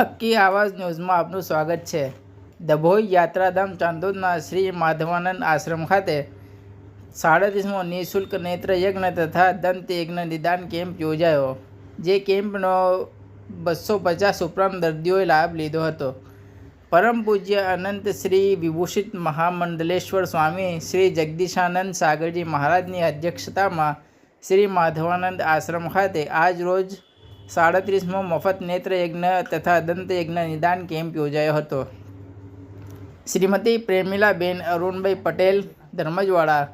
હક્કી આવાજ ન્યૂઝમાં આપનું સ્વાગત છે દભોઈ યાત્રાધામ ચાંદોદના શ્રી માધવાનંદ આશ્રમ ખાતે સાડત્રીસમો નિઃશુલ્ક નેત્ર યજ્ઞ તથા દંત યજ્ઞ નિદાન કેમ્પ યોજાયો જે કેમ્પનો બસો પચાસ ઉપરાંત દર્દીઓએ લાભ લીધો હતો। પરમ પૂજ્ય અનંત શ્રી વિભૂષિત મહામંડલેશ્વર સ્વામી શ્રી જગદીશાનંદ સાગરજી મહારાજની અધ્યક્ષતામાં શ્રી માધવાનંદ આશ્રમ ખાતે આજ રોજ સાડત્રીસમો મફત નેત્ર યજ્ઞ તથા દંત યજ્ઞ નિદાન કેમ્પ યોજાયો હતો. શ્રીમતી પ્રેમિલાબેન અરુણભાઈ પટેલ, ધર્મજવાળા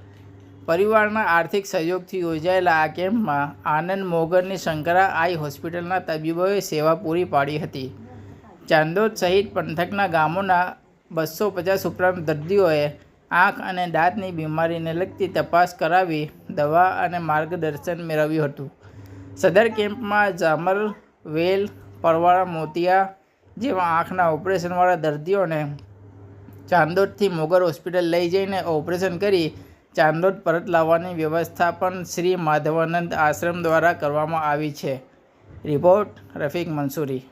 પરિવારના આર્થિક સહયોગથી યોજાયેલા આ કેમ્પમાં આનંદ મોગરની શંકરા આઈ હોસ્પિટલના તબીબોએ સેવા પૂરી પાડી હતી. ચાંદોદ સહિત પંથકના ગામોના બસો પચાસ ઉપરાંત દર્દીઓએ આંખ અને દાંતની બીમારીને લગતી તપાસ કરાવી દવા અને માર્ગદર્શન મેળવ્યું હતું. સદર કેમ્પમાં ઝામર વેલ, પરવાળા, મોતિયા જેવા આંખના ઓપરેશનવાળા દર્દીઓને ચાંદોદથી મોગર હોસ્પિટલ લઈ જઈને ઓપરેશન કરી ચાંદોદ પરત લાવવાની વ્યવસ્થા પણ શ્રી માધવાનંદ આશ્રમ દ્વારા કરવામાં આવી છે. રિપોર્ટ રફીક મંસૂરી.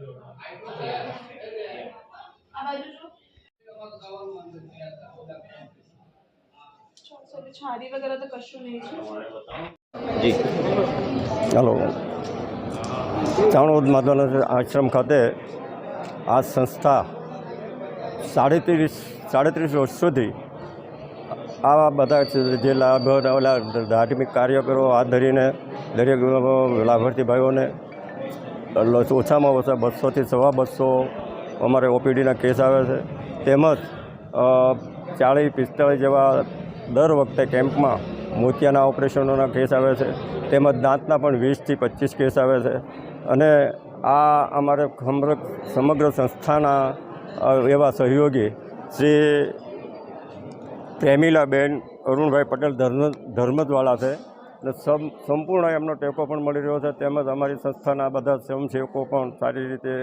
જો. હલો. ચાણોદ માતાના આશ્રમ ખાતે આ સંસ્થા સાડત્રીસ સાડત્રીસ સુધી આવા બધા જે લાભ ધાર્મિક કાર્યકરો હાથ ધરીને દરેક લાભાર્થી ભાઈઓને ઓછામાં ઓછા બસોથી સવા બસો અમારે ઓપીડીના કેસ આવે છે. તેમજ ચાળીસ પિસ્તાળીસ જેવા દર વખતે કેમ્પમાં મોતિયાના ઓપરેશનોના કેસ આવે છે. તેમજ દાંતના પણ વીસથી પચીસ કેસ આવે છે. અને આ અમારે સમગ્ર સંસ્થાના એવા સહયોગી શ્રી પ્રેમિલાબેન અરુણભાઈ પટેલ ધર્મ, ધર્મદવાળા છે. સમ સંપૂર્ણ એમનો ટેકો પણ મળી રહ્યો છે. તેમજ અમારી સંસ્થાના બધા સ્વયંસેવકો પણ સારી રીતે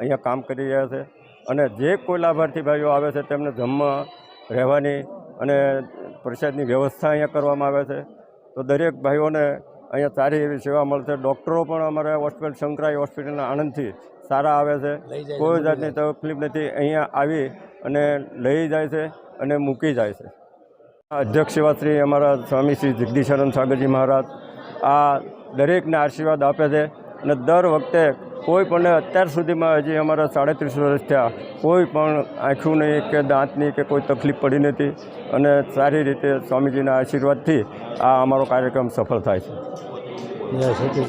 અહીંયા કામ કરી રહ્યા છે. અને જે કોઈ લાભાર્થી ભાઈઓ આવે છે તેમને જમવા રહેવાની અને પ્રસાદની વ્યવસ્થા અહીંયા કરવામાં આવે છે. તો દરેક ભાઈઓને અહીંયા સારી એવી સેવા મળશે. ડૉક્ટરો પણ અમારે હોસ્પિટલ શંકરાઈ હોસ્પિટલના આણંદથી સારા આવે છે. કોઈ જાતની તકલીફ નથી. અહીંયા આવી અને લઈ જાય છે અને મૂકી જાય છે. અધ્યક્ષ શ્રી અમારા સ્વામી શ્રી જગદીશાનંદ સાગરજી મહારાજ આ દરેકને આશીર્વાદ આપે છે અને દર વખતે કોઈ પણ અત્યાર સુધીમાં હજી અમારા સાડત્રીસ વર્ષ થયા, કોઈ પણ આંખું કે દાંતની કે કોઈ તકલીફ પડી નથી અને સારી રીતે સ્વામીજીના આશીર્વાદથી આ અમારો કાર્યક્રમ સફળ થાય છે.